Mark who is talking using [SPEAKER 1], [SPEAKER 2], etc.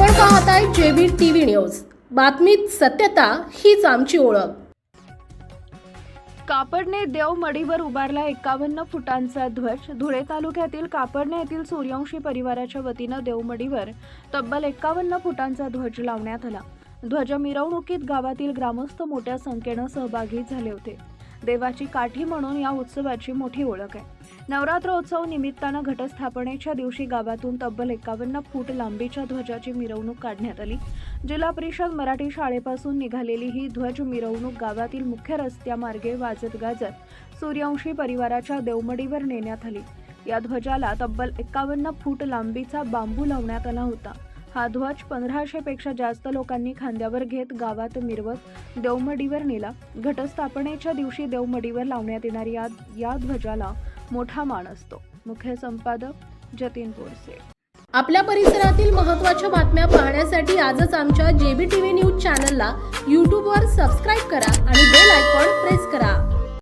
[SPEAKER 1] पाहताय JB TV news. बातमीत सत्यता हीच आमची ओळख.
[SPEAKER 2] कापडने देव मडीवर उभारला एकावन्न फुटांचा ध्वज. धुळे तालुक्यातील कापडणे येथील सूर्यवंशी परिवाराच्या वतीनं देवमडीवर तब्बल एकावन्न फुटांचा ध्वज लावण्यात आला. ध्वज मिरवणुकीत गावातील ग्रामस्थ मोठ्या संख्येनं सहभागी झाले होते. देवाची काठी म्हणून या उत्सवाची मोठी ओळख आहे. नवरात्रोत्सव निमित्तानं घटस्थापनेच्या दिवशी गावातून तब्बल एकावन्न फूट लांबीच्या ध्वजाची मिरवणूक काढण्यात आली. जिल्हा परिषद मराठी शाळेपासून निघालेली ही ध्वज मिरवणूक गावातील मुख्य रस्त्यामार्गे वाजत गाजत सूर्यवंशी परिवाराच्या देवमडीवर नेण्यात आली. या ध्वजाला तब्बल एकावन्न फूट लांबीचा बांबू लावण्यात आला होता. हा ध्वज पंधराशे पेक्षा जास्त लोकांनी खांद्यावर घेत गावात मिरवत देवमडीवर नेला. घटस्थापनेच्या दिवशी देवमडीवर लावण्यात येणाऱ्या या या ध्वजाला मोठा मान असतो. मुख्य संपादक जतीन बोरसे
[SPEAKER 1] आपल्या परिसरातील महत्त्वाच्या बातम्या पाहण्यासाठी आजच आमच्या जेबी टीव्ही न्यूज चॅनलला यूट्यूबवर सबस्क्राईब करा